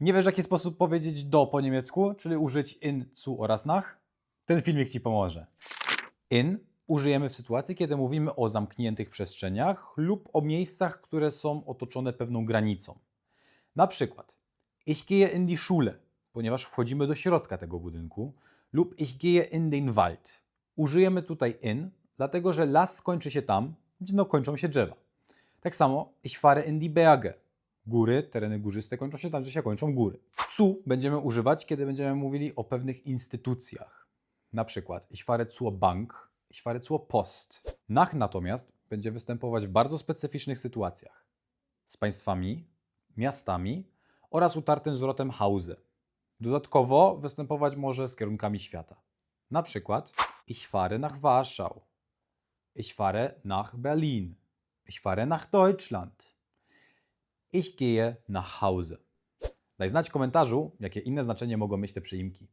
Nie wiesz, w jaki sposób powiedzieć do po niemiecku, czyli użyć in, zu oraz nach? Ten filmik Ci pomoże. In użyjemy w sytuacji, kiedy mówimy o zamkniętych przestrzeniach lub o miejscach, które są otoczone pewną granicą. Na przykład, ich gehe in die Schule, ponieważ wchodzimy do środka tego budynku, lub ich gehe in den Wald. Użyjemy tutaj in, dlatego że las kończy się tam, gdzie no kończą się drzewa. Tak samo ich fahre in die Berge. Góry, tereny górzyste kończą się tam, gdzie się kończą góry. Zu będziemy używać, kiedy będziemy mówili o pewnych instytucjach. Na przykład zur Bank, zur Post. Nach natomiast będzie występować w bardzo specyficznych sytuacjach. Z państwami, miastami oraz utartym zwrotem Hause. Dodatkowo występować może z kierunkami świata. Na przykład ich nach Warschau. Ich nach Berlin. Ich nach Deutschland. Ich gehe nach Hause. Daj znać w komentarzu, jakie inne znaczenie mogą mieć te przyimki.